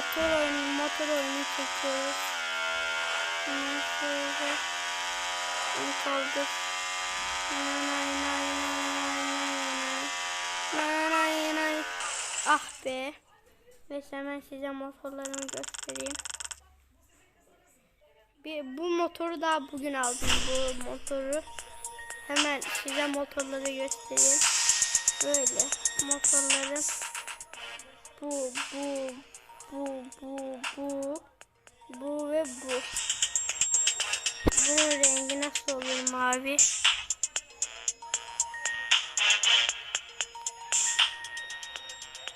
motor oyunu, motor oyunu çekiyoruz. Hemen şöyle. Onu kaldır. Ah be. Neyse hemen size motorlarımı göstereyim. Bir, bu motoru daha bugün aldım bu motoru. Hemen size motorları göstereyim. Böyle motorlarım. Bu, bu, bu, bu, bu, bu ve bu. Bunun rengi nasıl olur mavi?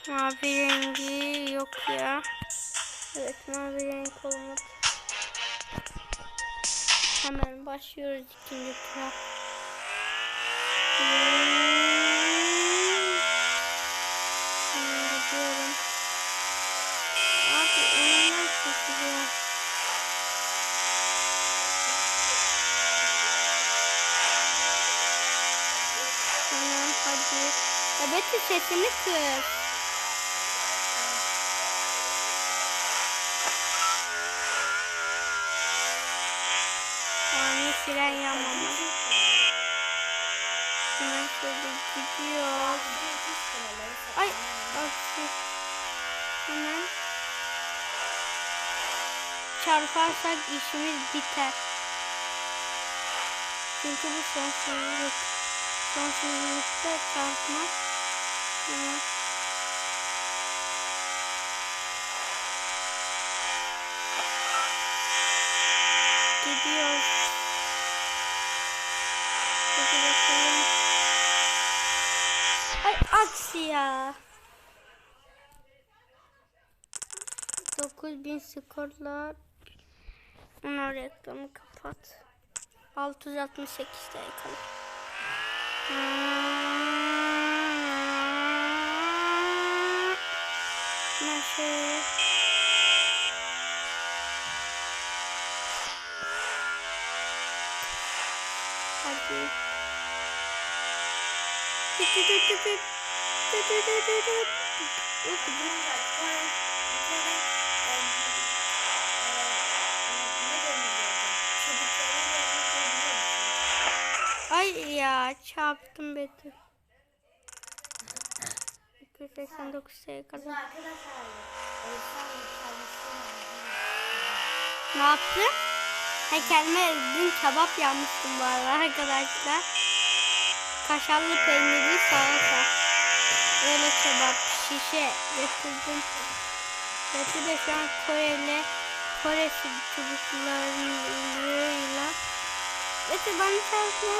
Mavi rengi yok ya. Evet mavi renk olmadı. Hemen başlıyoruz ikinci tura. Hemen gidiyorum. Abi önünden çekiliyor. Hemen Betty sesini kız. Ani fren yanmama. Hemen şöyle gidiyor. Ay aksi. Hemen çarparsak işimiz biter. Çünkü bu sonsuzluk. Sonsuzlukta çarpmak. Hemen. Gidiyoruz. Hadi bakalım. Ay aksi ya. 9000 skorla ona reklamı kapat. 668 Nasıl? Hadi. Tüt tüt tüt tüt. Tüt tüt tüt tüt tüt. Yok, bu- Ay ya çarptım Betül. 289 sayı kadar. Ne yaptın? Ha kendime dün kebap yapmıştım bu arada arkadaşlar. Kaşarlı peynirli salata. Öyle kebap şişe getirdim. Betül de şu an Koreli Kore çocuklarıyla Betül bana çarpma.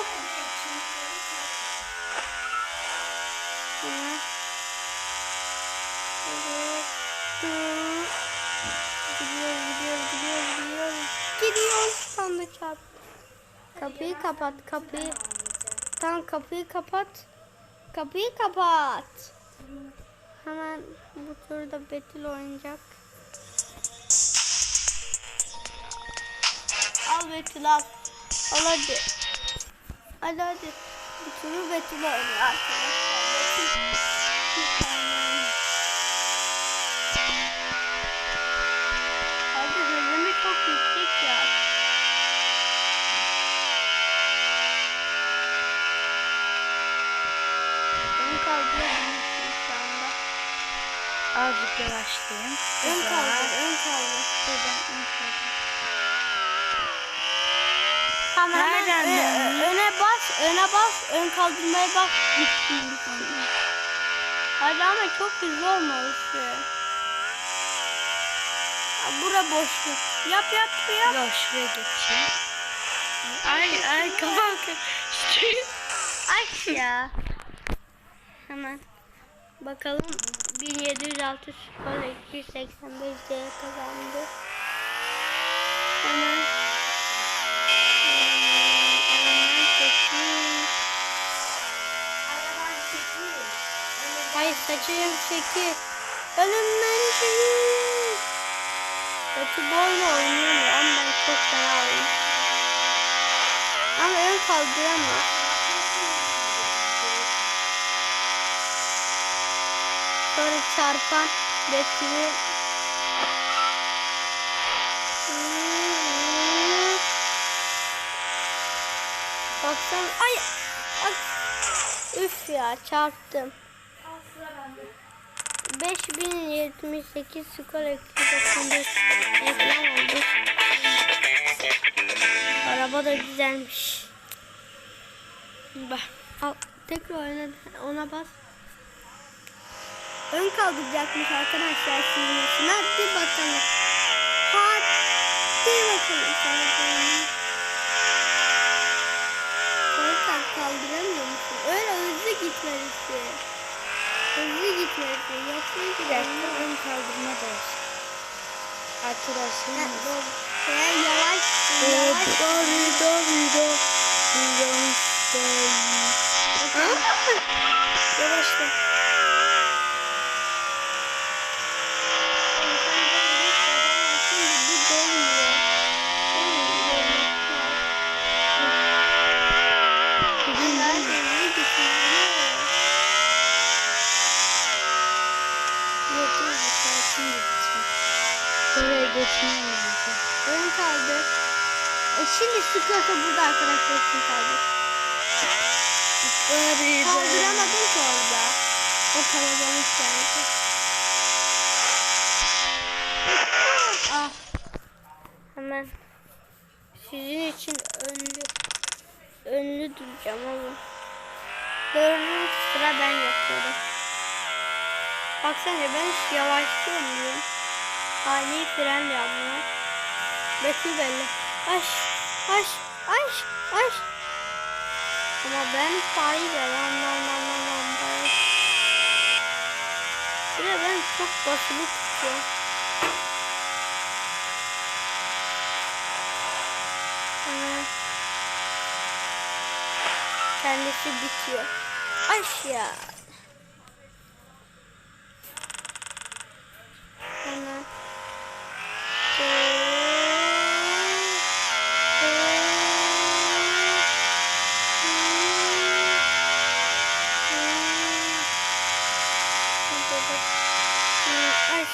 Hı. Evet. Dur. Gidiyoruz, gidiyoruz, gidiyoruz, gidiyoruz. Gidiyoruz. Tam da çarptı. Kapıyı kapat, kapıyı. Tamam kapıyı kapat. Kapıyı kapat. Hemen bu turda Betül oynayacak. Al Betül al. Al hadi. Hadi hadi. Bu turu Betül oynuyor. 10 kaldı, 10 kaldı. Dedem 10 kaldı. Tamam, Nereden hemen e, e, ö- ö- öne bas, öne bas, ön kaldırmaya bas. Gitsin bir tane. Hadi ama çok hızlı olmalısın. Ya Bura boşluk. Yap yap yap. Yok şuraya geçeyim. Ay ay kafam karıştı. Ay ya. Hemen. Bakalım 1706 skor 285 diye kazandı. Hemen. Hayır saçım çekil. Ölümden çekil. Kötü oyunu oynuyorum ama ben çok fena oyun. Ama ön kaldıramıyor. Sonra çarpan resmi Baksana ay, ay. Üf ya çarptım. 5078 skor ekranında oldu. Araba da güzelmiş. Bak al, tekrar ona, ona bas. Ön kaldıracakmış arkadaşlar şimdi. Hadi bakalım. Hadi bakalım. Korkak kaldıramıyor musun? Öyle hızlı gitmelisin. Hızlı gitmelisin. Yoksa dakika ön kaldırma da olsun. Arkadaşlar. Ya yavaş. Yavaş. Yavaşla. Yok yok sakin gideceğim. Oraya geçmem lazım. Ön kaldı. E şimdi sıkıyorsa burada arkadaşlar kim kaldı? Kaldıramadın ki orada. O kalabalık geldi. Ah. Hemen sizin için önlü önlü duracağım ama. Dördüncü sıra ben yapıyorum. Baksana ben hiç yavaşlayamıyorum. Ani fren yapmıyor. Betül belli. Aş, aş, aş, aş. Ama ben lam lam. Bir de ben çok basılı tutuyorum. Hemen kendisi bitiyor. Aş ya. Hemen. Ay.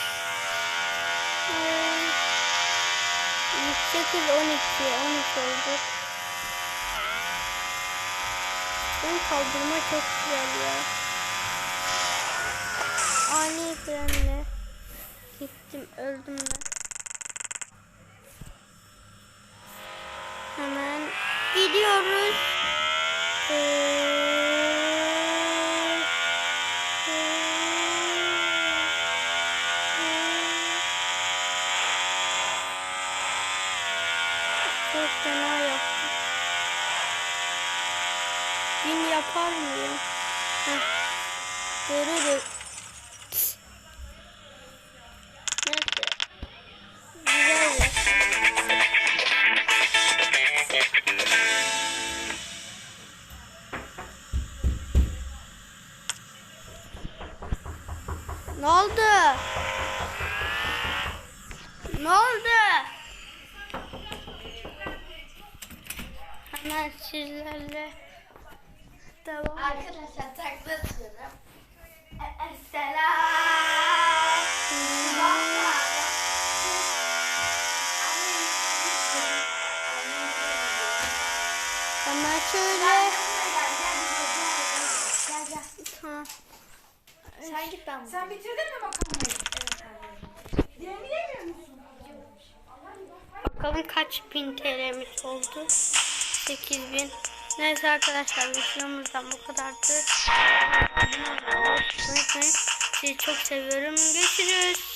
Ay. 8 12 13 oldu. Ön kaldırma çok güzel ya. Ani frenle gittim öldüm ben. Hemen gidiyoruz. Çok fena yaptım. Gün yapar? Heh. Görürüz. Neyse. Güzel yaptım. Ne oldu? Ne oldu? Hemen sizlerle devam. Arkadaşlar takla atıyorum. E- e- Selam. Hemen şöyle. Tamam. Sen git ben. Sen bitirdin mi makarnayı? Evet abi. Diğerini yemiyor musun? Bakalım kaç bin TL'miz oldu. 8 bin. Neyse arkadaşlar videomuzdan bu kadardı. Abone olmayı unutmayın. Sizi çok seviyorum. Görüşürüz.